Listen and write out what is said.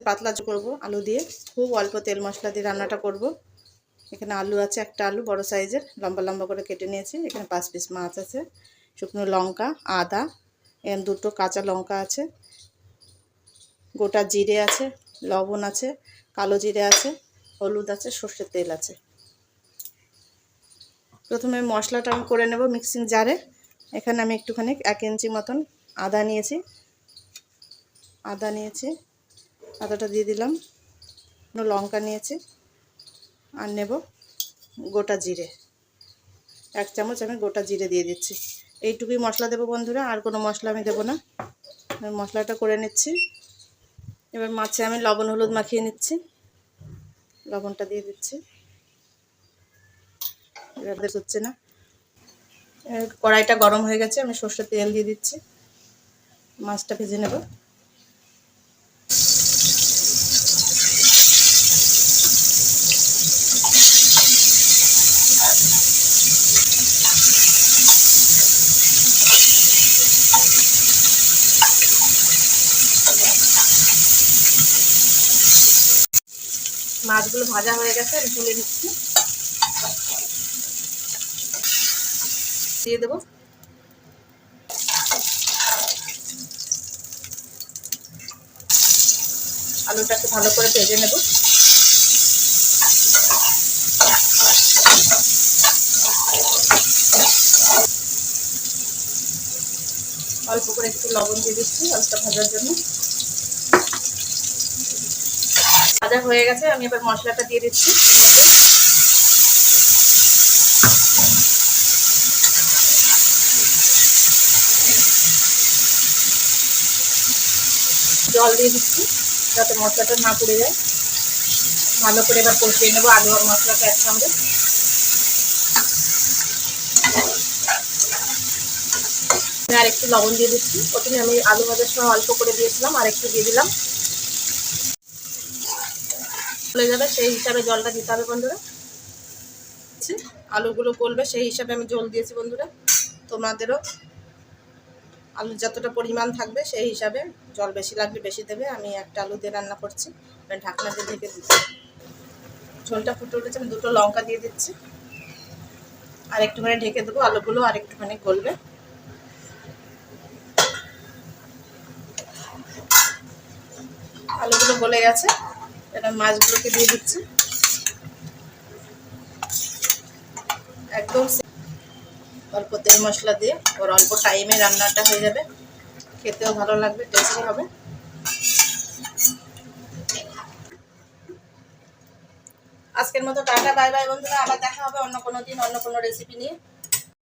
পাতলা করব, আলু দিয়ে। খুব অল্প তেল মশলা দিয়ে রান্নাটা করব। এখানে আলু আছে, একটা আলু, বড় সাইজের। লম্বা লম্বা করে কেটে নিয়েছি। এখানে পাঁচ পিস মাছ আছে, শুকনো লঙ্কা, আদা এখানে দুটো কাঁচা লঙ্কা আছে, গোটা জিরে আছে, লবণ আছে, কালো জিরে আছে, হলুদ আছে, সর্ষের তেল আছে। প্রথমে মশলাটা আমি করে নেব মিক্সিং জারে। এখানে আমি একটুখানি এক ইঞ্চি মতন আদা নিয়েছি। আদা নিয়েছি আদাটা দিয়ে দিলাম। লঙ্কা নিয়েছি আর নেব গোটা জিরে। এক চামচ আমি গোটা জিরে দিয়ে দিচ্ছি। এইটুকুই মশলা দেবো বন্ধুরা, আর কোনো মশলা আমি দেবো না। মশলাটা করে নিচ্ছি। এবার মাছে আমি লবণ, হলুদ মাখিয়ে নিচ্ছি। লবণটা দিয়ে দিচ্ছি। এবার হচ্ছে না। কড়াইটা গরম হয়ে গেছে, আমি সর্ষের তেল দিয়ে দিচ্ছি। মাছটা ভেজে নেব। মাছগুলো ভাজা হয়ে গেছে, আমি তুলে নিচ্ছি। দিয়ে দেবো। আলুটাকে ভালো করে ভেজে নেব। অল্প করে একটু লবণ দিয়ে দিচ্ছি আলুটা ভাজার জন্য। ভাজা হয়ে গেছে, আমি এবার মশলাটা দিয়ে দিচ্ছি। জল দিয়ে দিচ্ছি, যাতে মশলাটা না পুড়ে যায়। ভালো করে এবার কষিয়ে নেব আলু আর মশলাটা একসঙ্গে। আর একটু লবণ দিয়ে দিচ্ছি। প্রথমে আমি আলু ভাজার সময় অল্প করে দিয়েছিলাম আর একটু দিয়ে দিলাম। চলে যাবে, সেই হিসাবে জলটা দিতে হবে বন্ধুরা। আলুগুলো গলবে, সেই হিসাবে আমি জল দিয়েছি বন্ধুরা। তোমাদেরও আলু যতটা পরিমাণ থাকবে, সেই হিসাবে জল বেশি লাগলে বেশি দেবে। আমি একটা আলু দিয়ে রান্না করছি ঢাকনা দিয়ে ঢেকে দিচ্ছি। ঝোলটা ফুটে উঠেছে, আমি দুটো লঙ্কা দিয়ে দিচ্ছি। আর একটুখানি ঢেকে দেবো, আলুগুলো আর একটুখানি গলবে। আলুগুলো গলে গেছে। এবার মাছগুলোকে দিয়ে দিচ্ছি। একদম অল্প তেল মশলা দিয়ে, ওর অল্প টাইমে রান্নাটা হয়ে যাবে। খেতেও ভালো লাগবে টেস্টি হবে। আজকের মতো টাটা বাই বাই বন্ধুরা। আবার দেখা হবে অন্য কোনো দিন, অন্য কোনো রেসিপি নিয়ে।